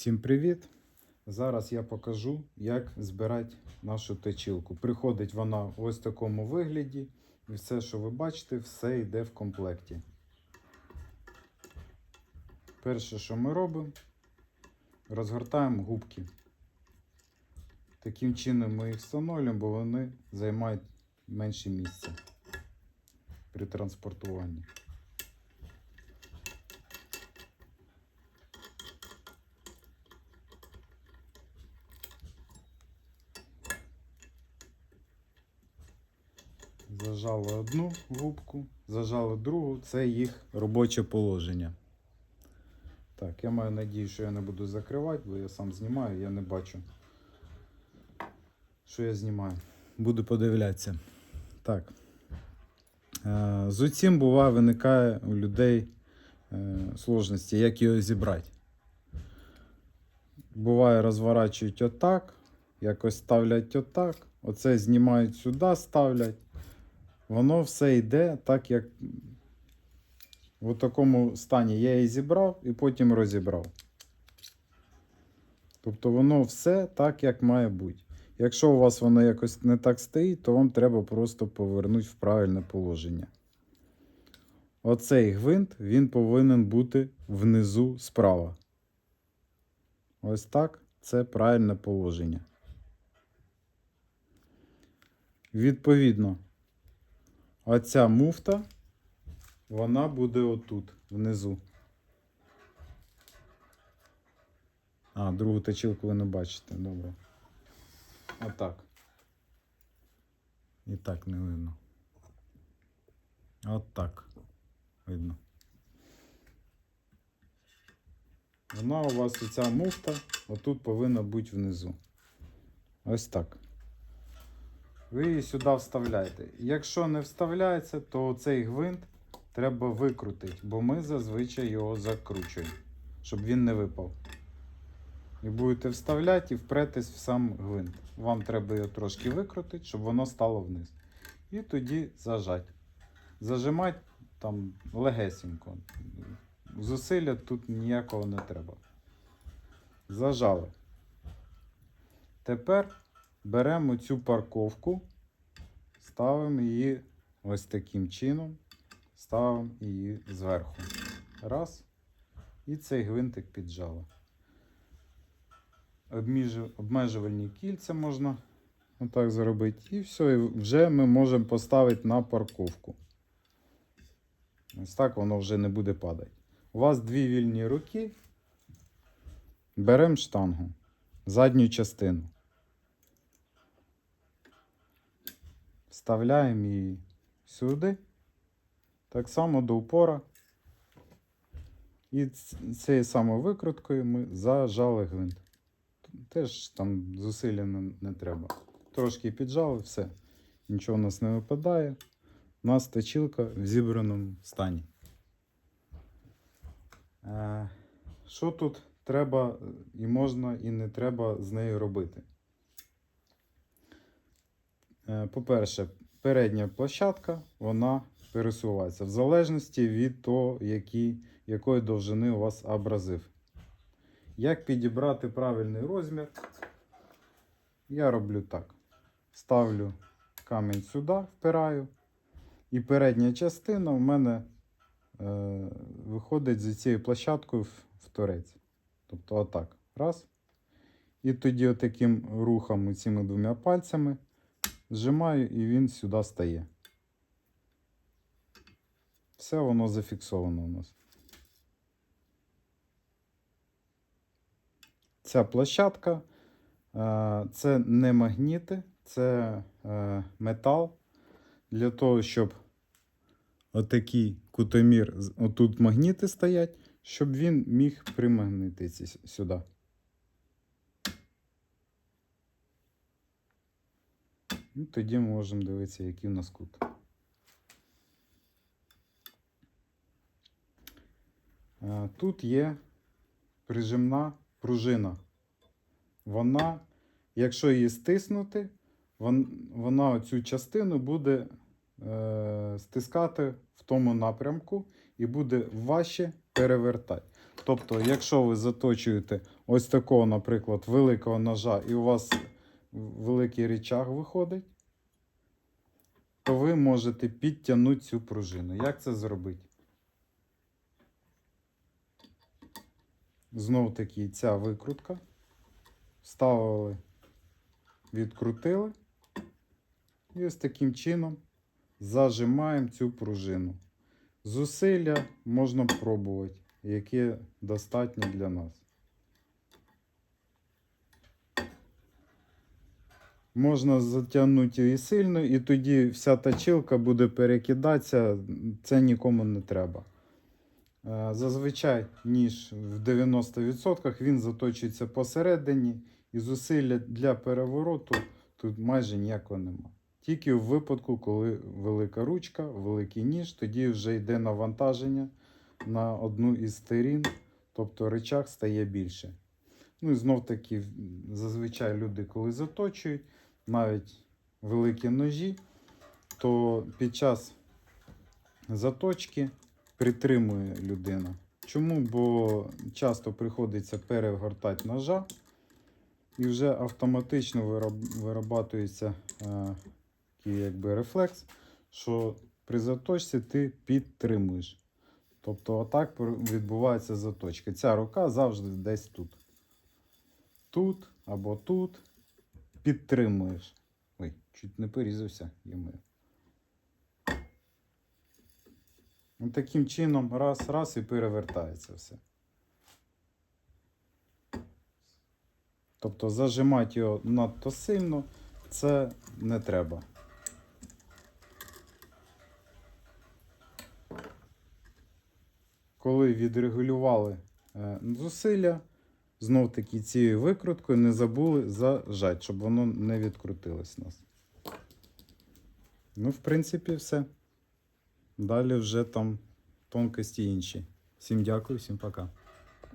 Всім привіт! Зараз я покажу, як збирати нашу точилку. Приходить вона в ось такому вигляді, і все, що ви бачите, все йде в комплекті. Перше, що ми робимо, розгортаємо губки. Таким чином ми їх встановлюємо, бо вони займають менше місця при транспортуванні. Зажали одну губку, зажали другу, це їх робоче положення. Так, я маю надію, що я не буду закривати, бо я сам знімаю, я не бачу, що я знімаю. Буду подивлятися. Так. Е, З усім буває, виникає у людей е, сложності, як його зібрати. Буває, розворачують отак, якось ставлять отак, оце знімають сюди, ставлять. Воно все йде так, як в такому стані я її зібрав і потім розібрав. Тобто воно все так, як має бути. Якщо у вас воно якось не так стоїть, то вам треба просто повернути в правильне положення. Оцей гвинт він повинен бути внизу справа. Ось так це правильне положення. Відповідно, оця муфта, вона буде отут, внизу. А, другу точилку ви не бачите, добре. Отак. І так не видно. От так. Видно. Вона у вас оця муфта, отут повинна бути внизу. Ось так. Ви її сюди вставляєте. Якщо не вставляється, то цей гвинт треба викрутити, бо ми зазвичай його закручуємо, щоб він не випав. І будете вставляти і впретесь в сам гвинт. Вам треба його трошки викрутити, щоб воно стало вниз. І тоді зажати. Зажимати там легесенько. Зусилля тут ніякого не треба. Зажали. Тепер беремо цю парковку, ставимо її ось таким чином, ставимо її зверху. Раз. І цей гвинтик піджали. Обмежувальні кільця можна отак зробити. І все, і вже ми можемо поставити на парковку. Ось так воно вже не буде падати. У вас дві вільні руки. Беремо штангу, задню частину. Вставляємо її сюди. Так само до упора. І цією самою викруткою ми зажали гвинт. Теж там зусилля не, не треба. Трошки піджали, все. Нічого у нас не випадає. У нас точилка в зібраному стані. Е, що тут треба і можна, і не треба з нею робити? Е, По-перше, передня площадка вона пересувається в залежності від того, які, якої довжини у вас абразив. Як підібрати правильний розмір? Я роблю так. Ставлю камінь сюди, впираю. І передня частина в мене е, виходить за цією площадкою в, в торець. Тобто отак. Раз. І тоді отаким рухом цими двома пальцями зжимаю і він сюди стає. Все воно зафіксовано у нас. Ця площадка е, це не магніти, це е, метал. Для того, щоб отакий кутомір, отут магніти стоять, щоб він міг примагнитися сюди. І тоді ми можемо дивитися, який у нас кут. Е, Тут є прижимна пружина. Вона, якщо її стиснути, вон- вона оцю частину буде е, стискати в тому напрямку і буде важче перевертати. Тобто, якщо ви заточуєте ось такого, наприклад, великого ножа, і у вас великий рычаг виходить, то ви можете підтягнути цю пружину. Як це зробити? Знов таки ця викрутка. Вставили, відкрутили. І ось таким чином зажимаємо цю пружину. Зусилля можна пробувати, яке достатньо для нас. Можна затягнути її сильно, і тоді вся точилка буде перекидатися, це нікому не треба. Е, Зазвичай ніж в 90% він заточується посередині, і зусилля для перевороту тут майже ніякого нема. Тільки в випадку, коли велика ручка, великий ніж, тоді вже йде навантаження на одну із сторін, тобто рычаг стає більше. Ну і знов таки, зазвичай люди, коли заточують, навіть великі ножі, то під час заточки притримує людина. Чому? Бо часто приходиться перегортати ножа, і вже автоматично вироб- вирабатується е, такий якби рефлекс, що при заточці ти підтримуєш. Тобто отак відбувається заточка. Ця рука завжди десь тут. Тут або тут підтримуєш. Ой, чуть не порізався. Йому. Таким чином, раз, раз і перевертається все. Тобто зажимати його надто сильно, це не треба. Коли відрегулювали е, зусилля, знов таки цією викруткою не забули зажать, щоб воно не відкрутилось у нас. Ну, в принципі, все. Далі вже там тонкості інші. Всім дякую, всім пока.